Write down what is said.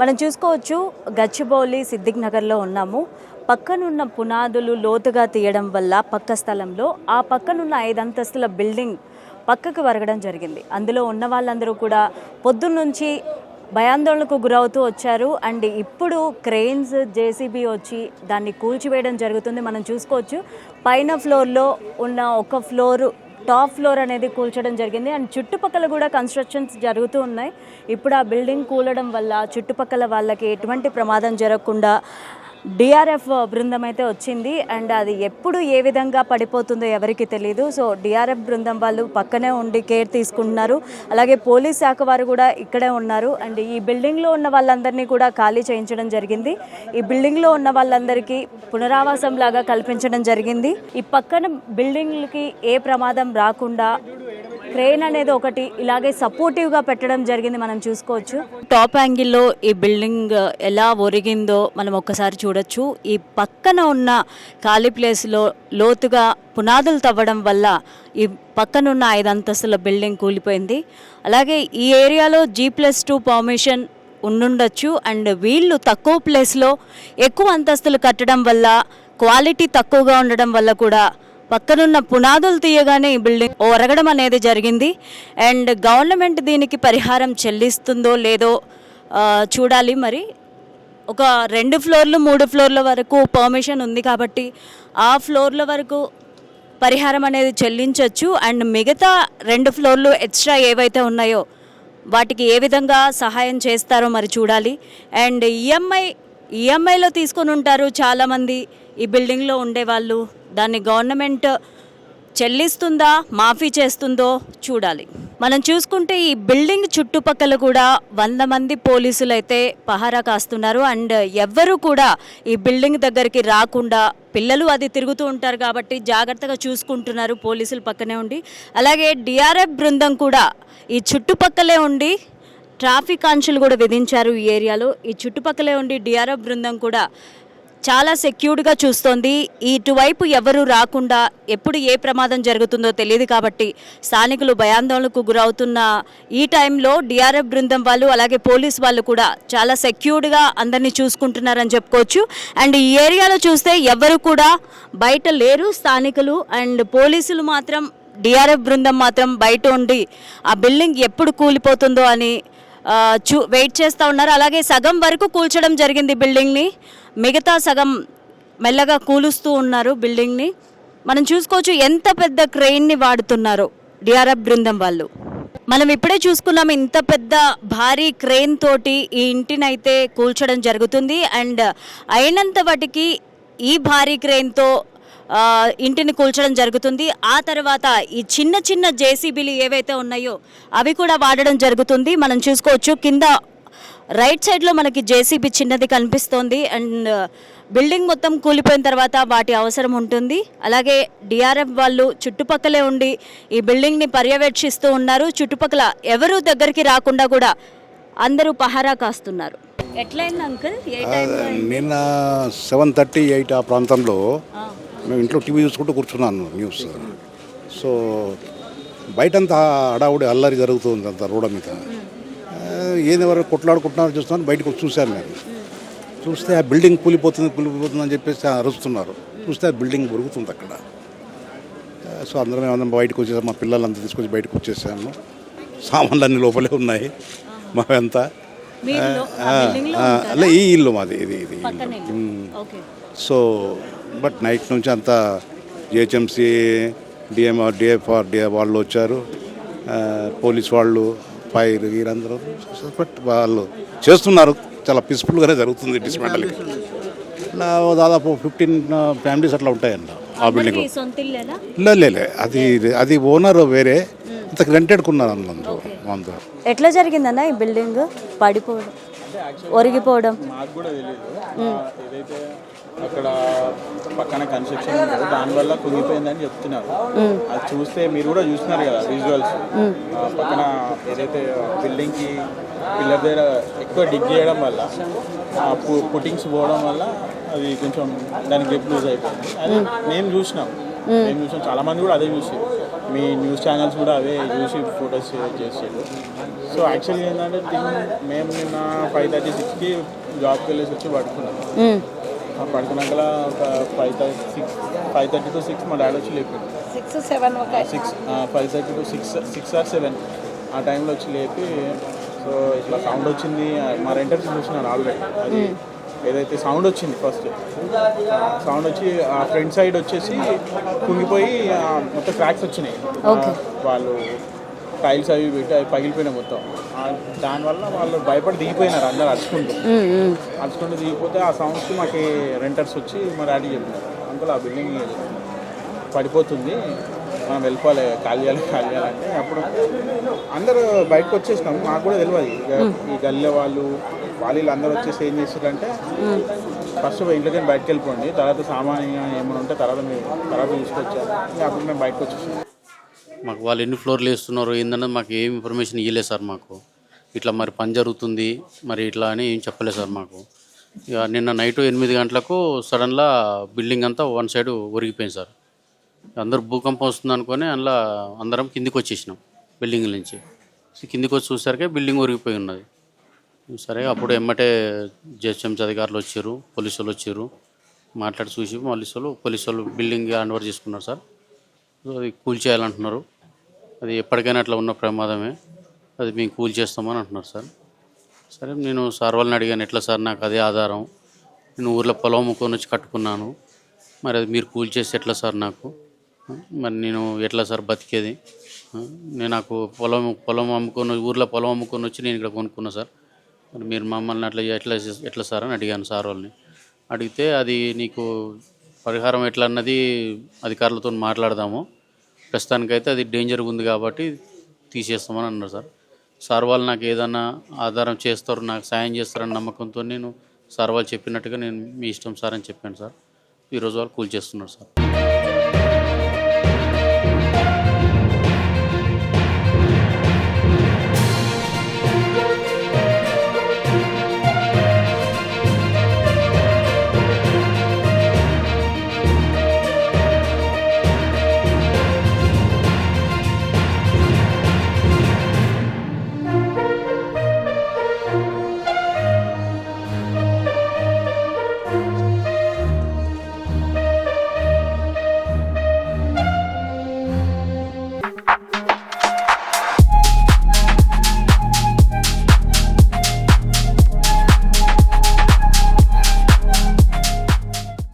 మనం చూసుకోవచ్చు గచ్చిబౌలి సిద్దిక్ నగర్లో ఉన్నాము. పక్కనున్న పునాదులు లోతుగా తీయడం వల్ల పక్క స్థలంలో ఆ పక్కనున్న ఐదు అంతస్తుల బిల్డింగ్ పక్కకు వరగడం జరిగింది. అందులో ఉన్న వాళ్ళందరూ కూడా పొద్దున్నుంచి భయాందోళనకు గురవుతూ వచ్చారు. అండ్ ఇప్పుడు క్రెయిన్స్ జేసీబీ వచ్చి దాన్ని కూల్చివేయడం జరుగుతుంది. మనం చూసుకోవచ్చు పైన ఫ్లోర్లో ఉన్న ఒక ఫ్లోరు టాప్ ఫ్లోర్ అనేది కూల్చడం జరిగింది. అండ్ చుట్టుపక్కల కూడా కన్స్ట్రక్షన్స్ జరుగుతూ ఉన్నాయి. ఇప్పుడు ఆ బిల్డింగ్ కూలడం వల్ల చుట్టుపక్కల వాళ్ళకి ఎటువంటి ప్రమాదం జరగకుండా డిఆర్ఎఫ్ బృందం అయితే వచ్చింది అండ్ అది ఎప్పుడు ఏ విధంగా పడిపోతుందో ఎవరికి తెలియదు సో డిఆర్ఎఫ్ బృందం వాళ్ళు పక్కనే ఉండి కేర్ తీసుకుంటున్నారు. అలాగే పోలీస్ శాఖ వారు కూడా ఇక్కడే ఉన్నారు. అండ్ ఈ బిల్డింగ్లో ఉన్న వాళ్ళందరినీ కూడా ఖాళీ చేయించడం జరిగింది. ఈ బిల్డింగ్లో ఉన్న వాళ్ళందరికీ పునరావాసం లాగా కల్పించడం జరిగింది. ఈ పక్కన బిల్డింగ్లకి ఏ ప్రమాదం రాకుండా క్రెయిన్ అనేది ఒకటి ఇలాగే సపోర్టివ్గా పెట్టడం జరిగింది మనం చూసుకోవచ్చు. టాప్ యాంగిల్లో ఈ బిల్డింగ్ ఎలా ఒరిగిందో మనం ఒక్కసారి చూడొచ్చు. ఈ పక్కన ఉన్న ఖాళీ ప్లేస్లో లోతుగా పునాదులు తవ్వడం వల్ల ఈ పక్కనున్న ఐదు అంతస్తుల బిల్డింగ్ కూలిపోయింది. అలాగే ఈ ఏరియాలో జీ ప్లస్ టూ పర్మిషన్ ఉండుండొచ్చు. అండ్ వీళ్ళు తక్కువ ప్లేస్లో ఎక్కువ అంతస్తులు కట్టడం వల్ల క్వాలిటీ తక్కువగా ఉండడం వల్ల కూడా పక్కనున్న పునాదులు తీయగానే ఈ బిల్డింగ్ ఒరగడం అనేది జరిగింది. అండ్ గవర్నమెంట్ దీనికి పరిహారం చెల్లిస్తుందో లేదో చూడాలి మరి. ఒక రెండు ఫ్లోర్లు మూడు ఫ్లోర్ల వరకు పర్మిషన్ ఉంది కాబట్టి ఆ ఫ్లోర్ల వరకు పరిహారం అనేది చెల్లించవచ్చు అండ్ మిగతా రెండు ఫ్లోర్లు ఎక్స్ట్రా ఏవైతే ఉన్నాయో వాటికి ఏ విధంగా సహాయం చేస్తారో మరి చూడాలి. అండ్ ఈఎంఐ ఈఎంఐలో తీసుకొని ఉంటారు చాలామంది. ఈ బిల్డింగ్లో ఉండేవాళ్ళు దాన్ని గవర్నమెంట్ చెల్లిస్తుందా మాఫీ చేస్తుందో చూడాలి. మనం చూసుకుంటే ఈ బిల్డింగ్ చుట్టుపక్కల కూడా వంద మంది పోలీసులు అయితే పహారా కాస్తున్నారు. అండ్ ఎవ్వరూ కూడా ఈ బిల్డింగ్ దగ్గరికి రాకుండా పిల్లలు అది తిరుగుతూ ఉంటారు కాబట్టి జాగ్రత్తగా చూసుకుంటున్నారు పోలీసులు పక్కనే ఉండి. అలాగే డిఆర్ఎఫ్ బృందం కూడా ఈ చుట్టుపక్కలే ఉండి ట్రాఫిక్ ఆంక్షలు కూడా విధించారు ఈ ఏరియాలో. ఈ చుట్టుపక్కలే ఉండి డిఆర్ఎఫ్ బృందం కూడా చాలా సెక్యూర్డ్గా చూస్తోంది. ఇటువైపు ఎవరు రాకుండా ఎప్పుడు ఏ ప్రమాదం జరుగుతుందో తెలియదు కాబట్టి స్థానికులు భయాందోళనకు గురవుతున్న ఈ టైంలో డిఆర్ఎఫ్ బృందం వాళ్ళు అలాగే పోలీస్ వాళ్ళు కూడా చాలా సెక్యూర్డ్గా అందరినీ చూసుకుంటున్నారని చెప్పుకోవచ్చు. అండ్ ఈ ఏరియాలో చూస్తే ఎవరు కూడా బయట లేరు. స్థానికులు అండ్ పోలీసులు మాత్రం డిఆర్ఎఫ్ బృందం మాత్రం బయట ఉండి ఆ బిల్డింగ్ ఎప్పుడు కూలిపోతుందో అని చూ వెయిట్ చేస్తూ ఉన్నారు. అలాగే సగం వరకు కూల్చడం జరిగింది బిల్డింగ్ని. మిగతా సగం మెల్లగా కూలుస్తూ ఉన్నారు బిల్డింగ్ని. మనం చూసుకోవచ్చు ఎంత పెద్ద క్రెయిన్ని వాడుతున్నారు డిఆర్ఎఫ్ బృందం వాళ్ళు. మనం ఇప్పుడే చూసుకున్నాం ఇంత పెద్ద భారీ క్రెయిన్ తోటి ఈ ఇంటినైతే కూల్చడం జరుగుతుంది. అండ్ అయినంత వాటికి ఈ భారీ క్రెయిన్తో ఇంటిని కూల్చడం జరుగుతుంది. ఆ తర్వాత ఈ చిన్న చిన్న జేసీబీలు ఏవైతే ఉన్నాయో అవి కూడా వాడడం జరుగుతుంది. మనం చూసుకోవచ్చు కింద రైట్ సైడ్లో మనకి జేసీబీ చిన్నది కనిపిస్తోంది. అండ్ బిల్డింగ్ మొత్తం కూలిపోయిన తర్వాత వాటి అవసరం ఉంటుంది. అలాగే డిఆర్ఎఫ్ వాళ్ళు చుట్టుపక్కలే ఉండి ఈ బిల్డింగ్ని పర్యవేక్షిస్తూ ఉన్నారు. చుట్టుపక్కల ఎవరు దగ్గరికి రాకుండా కూడా అందరూ పహారా కాస్తున్నారు. ఎట్లయింది అంకుల్? నిన్న సెవెన్ థర్టీ ఎయిట్ ఆ ప్రాంతంలో మేము ఇంట్లో టీవీ చూసుకుంటూ కూర్చున్నాను న్యూస్. సో బయటంతా హడావుడి అల్లరి జరుగుతుంది అంత రోడ్డు మీద. ఏంది ఎవరు కొట్లాడుకుంటున్నారు చూస్తున్నాను బయటకు వచ్చి చూశాను నేను. చూస్తే ఆ బిల్డింగ్ కూలిపోతుంది కూలిపోతుంది అని చెప్పేసి అరుస్తున్నారు. చూస్తే ఆ బిల్డింగ్ బురుగుతుంది అక్కడ. సో అందరం ఏమన్నా బయటకు వచ్చేసాం మా పిల్లలంతా తీసుకొచ్చి బయటకు వచ్చేసాము. సామాన్లు అన్ని లోపలే ఉన్నాయి మావంతా అలా ఈ ఇల్లు మాది ఇది ఇది సో బట్ నైట్ నుంచి అంతా జిహెచ్ఎంసి డిఎంఆర్ డిఎఫ్ఆర్ డిఏ వాళ్ళు వచ్చారు. పోలీస్ వాళ్ళు ఫైర్ వీరందరూ బట్ వాళ్ళు చేస్తున్నారు. చాలా పీస్ఫుల్గానే జరుగుతుంది డిస్మెంటల్కి ఇలా దాదాపు ఫిఫ్టీన్ ఫ్యామిలీస్ అట్లా ఉంటాయండి ఆ బిల్డింగ్ లేలే అది అది ఓనర్ వేరే. ఇంతకు రెంటెడ్ కొన్నారు అందులో. అందులో. ఎట్లా జరిగిందన్న ఈ బిల్డింగ్? పడిపోవడం ఒరిగిపోవడం? మాకు కూడా తెలియదు ఏదైతే అక్కడ పక్కన కన్స్ట్రక్షన్ దానివల్ల కుంగిపోయిందని చెప్తున్నారు. అది చూస్తే మీరు కూడా చూస్తున్నారు కదా విజువల్స్ పక్కన ఏదైతే బిల్డింగ్కి పిల్లర్ దగ్గర ఎక్కువ డిగ్ చేయడం వల్ల ఆ పుట్టింగ్స్ పోవడం వల్ల అది కొంచెం దానికి గ్రిప్ లూజ్ అయిపోయింది. అది మేము చూసినాం. మేము చూసాం చాలామంది కూడా అదే చూసి మీ న్యూస్ ఛానల్స్ కూడా అవే చూసి ఫొటోస్ చేసాడు సో యాక్చువల్గా ఏంటంటే మేము నిన్న ఫైవ్ థర్టీ సిక్స్కి జాబ్కి వెళ్ళేసి వచ్చి పడుకున్నాం. పడుకున్నాక ఒక five thirty six five thirty to six మా డాడీ వచ్చి లేపాడు six seven six five thirty to six six or seven ఆ టైంలో వచ్చి లేపి సో ఇట్లా సౌండ్ వచ్చింది. మా రెంటర్స్ చూసినారు ఆల్రెడీ. అది ఏదైతే సౌండ్ వచ్చింది ఫస్ట్ సౌండ్ వచ్చి ఆ ఫ్రంట్ సైడ్ వచ్చేసి కుంగిపోయి మొత్తం క్రాక్స్ వచ్చినాయి. వాళ్ళు టైల్స్ అవి పెట్టి అవి పగిలిపోయినాయి మొత్తం. దానివల్ల వాళ్ళు భయపడి దిగిపోయినారు అందరు మ్మ్. అరుచుకుంటూ దిగిపోతే ఆ సౌండ్స్కి మాకు రెంటర్స్ వచ్చి మా డాడీ చెప్పినారు అంకుల్ ఆ బిల్డింగ్ పడిపోతుంది. మనం వెళ్ళిపోవాలి ఖాళీ చేయాలి ఖాళీ చేయాలంటే అప్పుడు అందరూ బయటకు వచ్చేసినాం. మాకు కూడా తెలియదు ఇక ఈ గల్లీ వాళ్ళు వాళ్ళు అందరూ వచ్చేసి ఏం చేస్తారంటే ఫస్ట్ ఇంట్లోకి బయటకు వెళ్ళిపోండి. తర్వాత సామాన్యంగా ఏమైనా ఉంటే తర్వాత మీరు తర్వాత తీసుకొచ్చారు. అప్పుడు మేము బయటకు వచ్చేసాం మాకు వాళ్ళు ఎన్ని ఫ్లోర్లు వేస్తున్నారు ఏందన్నది మాకు ఏం ఇన్ఫర్మేషన్ ఇవ్వలేదు సార్ మాకు. ఇట్లా మరి పని జరుగుతుంది మరి ఇట్లా అని ఏం చెప్పలేదు సార్ మాకు. ఇక నిన్న నైట్ ఎనిమిది గంటలకు సడన్గా బిల్డింగ్ అంతా వన్ సైడ్ ఒరిగిపోయింది సార్. అందరూ భూకంపం వస్తుంది అనుకొని అందులో అందరం కిందికి వచ్చేసినాం బిల్డింగ్ నుంచి. కిందికి వచ్చి చూసరికి బిల్డింగ్ ఒరిగిపోయి ఉన్నది. సరే అప్పుడు ఎమ్మటే జిహెచ్ఎంసీ అధికారులు వచ్చారు పోలీసు వాళ్ళు వచ్చారు. మాట్లాడి చూసి మళ్ళీ వాళ్ళు పోలీసు వాళ్ళు బిల్డింగ్ హ్యాండ్ ఓవర్ చేసుకున్నారు సార్. అది కూల్ చేయాలంటున్నారు. అది ఎప్పటికైనా అట్లా ఉన్న ప్రమాదమే. అది మేము కూల్ చేస్తామని అంటున్నారు సార్. సరే నేను సార్ వాళ్ళని అడిగాను ఎట్లా సార్ నాకు అదే ఆధారం. నేను ఊర్లో పొలం అమ్ముకొని వచ్చి కట్టుకున్నాను. మరి అది మీరు కూల్ చేస్తే ఎట్లా సార్ నాకు? మరి నేను ఎట్లా సార్ బతికేది? నేను నాకు పొలం పొలం అమ్ముకొని ఊర్లో పొలం అమ్ముకొని వచ్చి నేను ఇక్కడ కొనుక్కున్నా సార్. మరి మీరు మమ్మల్ని అట్లా ఎట్లా ఎట్లా సార్ అని అడిగాను సార్ వాళ్ళని. అడిగితే అది నీకు పరిహారం ఎట్లా అన్నది అధికారులతో మాట్లాడదాము. ప్రస్తుతానికైతే అది డేంజర్ ఉంది కాబట్టి తీసేస్తామని అన్నారు సార్. సార్ వాళ్ళు నాకు ఏదన్నా ఆధారం చేస్తారు నాకు సాయం చేస్తారని నమ్మకంతో నేను సార్ వాళ్ళు చెప్పినట్టుగా నేను మీ ఇష్టం సార్ అని చెప్పాను సార్. ఈరోజు వాళ్ళు కూల్ చేస్తున్నారు సార్.